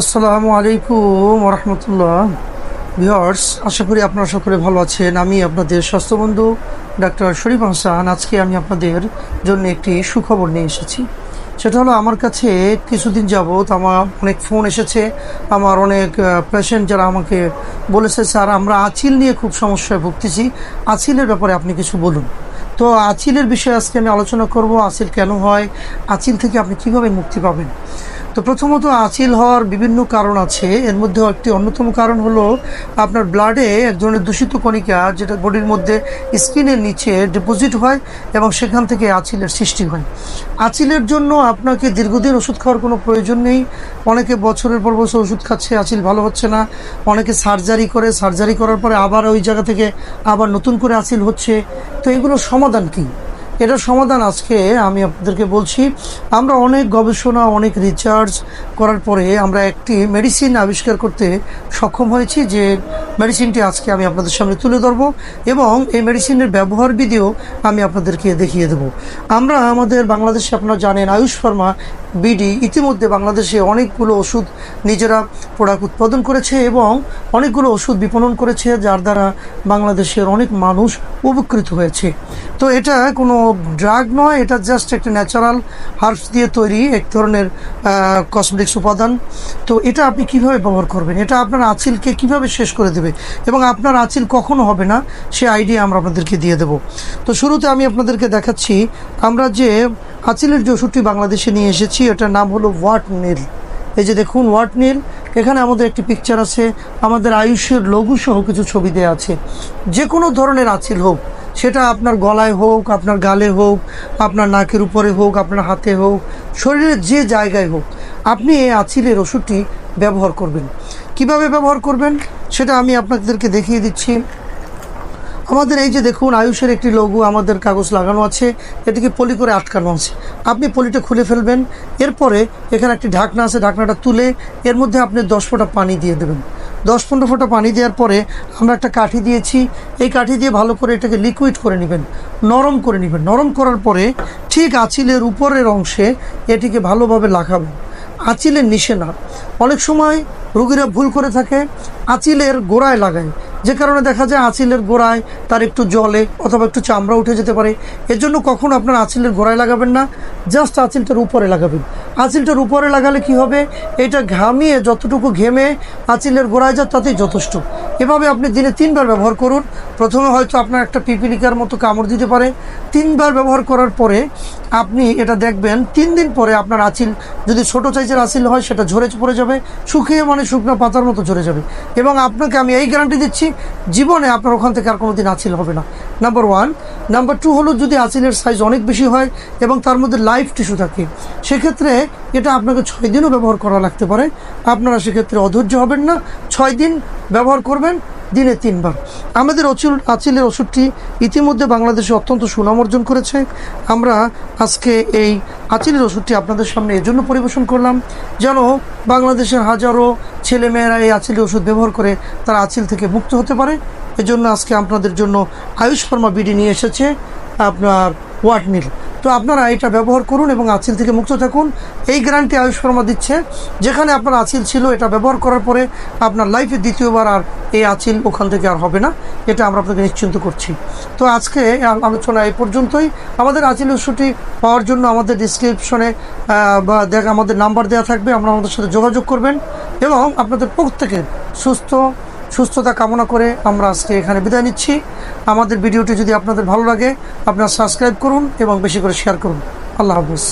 আসসালামু আলাইকুম রহমতুল্লাহ ভিওর্স আশা করি আপনারা সকলে ভালো আছেন। আমি আপনাদের স্বাস্থ্যবন্ধু ডাক্তার শরীফ হাসান আজকে আমি আপনাদের জন্য একটি সুখবর নিয়ে এসেছি। সেটা হলো, আমার কাছে কিছুদিন যাবৎ আমার অনেক ফোন এসেছে। আমার অনেক পেশেন্ট যারা আমাকে বলেছে, স্যার, আমরা আচিল নিয়ে খুব সমস্যায় ভুগতেছি। আচিলের ব্যাপারে আপনি কিছু বলুন। তো আচিলের বিষয়ে আজকে আমি আলোচনা করব। আচিল কেন হয়? আচিল থেকে আপনি কীভাবে মুক্তি পাবেন? তো প্রথমত আচিল হওয়ার বিভিন্ন কারণ আছে। এর মধ্যে একটি অন্যতম কারণ হলো আপনার ব্লাডে এক ধরনের দূষিত কণিকা, যেটা বডির মধ্যে স্কিনের নিচে ডিপোজিট হয় এবং সেখান থেকে আচিলের সৃষ্টি হয়। আচিলের জন্য আপনাকে দীর্ঘদিন ওষুধ খাওয়ার কোনো প্রয়োজন নেই। অনেকে বছরের পর বছর ওষুধ খাচ্ছে, আচিল ভালো হচ্ছে না। অনেকে সার্জারি করে সার্জারি করার পরে আবার ওই জায়গা থেকে আবার নতুন করে আচিল হচ্ছে। তো এগুলোর সমাধান কী? এটার সমাধান আজকে আমি আপনাদেরকে বলছি। আমরা অনেক গবেষণা, অনেক রিচার্জ করার পরে আমরা একটি মেডিসিন আবিষ্কার করতে সক্ষম হয়েছি যে মেডিসিনটি আজকে আমি আপনাদের সামনে তুলে ধরবো এবং এই মেডিসিনের ব্যবহার বিধিও আমি আপনাদেরকে দেখিয়ে দেব। আমরা আমাদের বাংলাদেশে আপনারা জানেন, আয়ুষ ফার্মা বিডি ইতিমধ্যে বাংলাদেশে অনেকগুলো ওষুধ নিজেরা প্রোডাক্ট উৎপাদন করেছে এবং অনেকগুলো ওষুধ বিপণন করেছে, যার দ্বারা বাংলাদেশের অনেক মানুষ উপকৃত হয়েছে। তো এটা কোনো ড্রাগ নয়, এটা জাস্ট একটা ন্যাচারাল হার্বস দিয়ে তৈরি এক ধরনের কসমেটিক্স উপাদান। তো এটা আপনি কীভাবে ব্যবহার করবেন? এটা আপনার আঁচিলকে কীভাবে শেষ করে দেবে এবং আপনার আঁচিল কখনো হবে না, সে আইডিয়া আমরা আপনাদেরকে দিয়ে দেব। তো শুরুতে আমি আপনাদেরকে দেখাচ্ছি, আমরা যে আঁচিলের যে ওষুধটি বাংলাদেশে নিয়ে এসেছি, এটার নাম হলো ওয়াট নীল। এই যে দেখুন, ওয়াট নীল, এখানে আমাদের একটি পিকচার আছে, আমাদের আয়ুষের লঘু সহ কিছু ছবি দেওয়া আছে। যে কোনো ধরনের আঁচিল হোক, সেটা আপনার গলায় হোক, আপনার গালে হোক, আপনার নাকের উপরে হোক, আপনার হাতে হোক, শরীরের যে জায়গায় হোক, আপনি এই আঁচিলের ওষুধটি ব্যবহার করবেন। কীভাবে ব্যবহার করবেন? সেটা আমি আপনাদেরকে দেখিয়ে দিচ্ছি। আমাদের এই যে দেখুন, আয়ুষের একটি লঘু আমাদের কাগজ লাগানো আছে, এটিকে পলি করে আটকানো আছে। আপনি পলিটা খুলে ফেলবেন, এরপরে এখানে একটি ঢাকনা আছে, ঢাকনাটা তুলে এর মধ্যে আপনি দশ ফোঁটা পানি দিয়ে দেবেন। দশ পনেরো ফোঁটা পানি দেওয়ার পরে আমরা একটা কাঠি দিয়েছি, এই কাঠি দিয়ে ভালো করে এটাকে লিকুইড করে নেবেন, নরম করে নেবেন। নরম করার পরে ঠিক আঁচিলের উপরের অংশে এটিকে ভালোভাবে লাগাবেন। আঁচিলের নিশে না অনেক সময় রুগীরা ভুল করে থাকে আঁচিলের গোড়ায় লাগায়। যে কারণে দেখা যায় আঁচিলের গোড়ায় তার একটু জলে অথবা একটু চামড়া উঠে যেতে পারে। এর জন্য কখনো আপনার আঁচিলের গোড়ায় লাগাবেন না, জাস্ট আঁচিলটার উপরে লাগাবেন। আঁচিলটার উপরে লাগালে কি হবে? এটা ঘামিয়ে যতটুকু ঘেমে আঁচিলের গোড়ায় যা তাতেই যথেষ্ট। এভাবে আপনি দিনে তিনবার ব্যবহার করুন। প্রথমে হয়তো আপনার একটা পিপিলিকার মতো কামড় দিতে পারে। তিনবার ব্যবহার করার পরে আপনি এটা দেখবেন, তিন দিন পরে আপনার আঁচিল যদি ছোটো সাইজের আঁচিল হয়, সেটা ঝরে পড়ে যাবে। শুকিয়ে মানে শুকনো পাতার মতো ঝরে যাবে। এবং আপনাকে আমি এই গ্যারান্টি দিচ্ছি জীবনে আপনার ওখান থেকে আর কোনো দিন আঁচিল হবে না। নাম্বার ওয়ান নাম্বার টু হলো যদি আঁচিলের সাইজ অনেক বেশি হয় এবং তার মধ্যে লাইফ টিস্যু থাকে, সেক্ষেত্রে এটা আপনাকে ছয় দিনও ব্যবহার করা লাগতে পারে। আপনারা সেক্ষেত্রে অধৈর্য হবেন না। ছয় দিন ব্যবহার করবেন, দিনে তিনবার। আমাদের অচিল আচিলের ওষুধটি ইতিমধ্যে বাংলাদেশে অত্যন্ত সুনাম অর্জন করেছে। আমরা আজকে এই আচিলের ওষুধটি আপনাদের সামনে এজন্য পরিবেশন করলাম। যেন বাংলাদেশের হাজারো ছেলেমেয়েরা এই আচিল ওষুধ ব্যবহার করে তারা আচিল থেকে মুক্ত হতে পারে। এজন্য আজকে আপনাদের জন্য আয়ুষ ফার্মা বিডি নিয়ে এসেছে আপনার ওয়াট নীল তো আপনারা এটা ব্যবহার করুন এবং আঁচিল থেকে মুক্ত থাকুন। এই গ্যারান্টি আয়ুষ ফার্মা দিচ্ছে, যেখানে আপনার আঁচিল ছিল, এটা ব্যবহার করার পরে আপনার লাইফে দ্বিতীয়বার আর এই আঁচিল ওখান থেকে আর হবে না, এটা আমরা আপনাকে নিশ্চিন্ত করছি। তো আজকে আলোচনা এই পর্যন্তই। আমাদের আঁচিল উৎসটি পাওয়ার জন্য আমাদের ডিসক্রিপশনে বা দেখ আমাদের নাম্বার দেওয়া থাকবে আমরা আমাদের সাথে যোগাযোগ করবেন এবং আপনাদের প্রত্যেকের সুস্থ সুস্থতা কামনা করে আমরা আজকে এখানে বিদায় নিচ্ছি। আমাদের ভিডিওটি যদি আপনাদের ভালো লাগে, আপনারা সাবস্ক্রাইব করুন এবং বেশি করে শেয়ার করুন। আল্লাহ হাফিজ।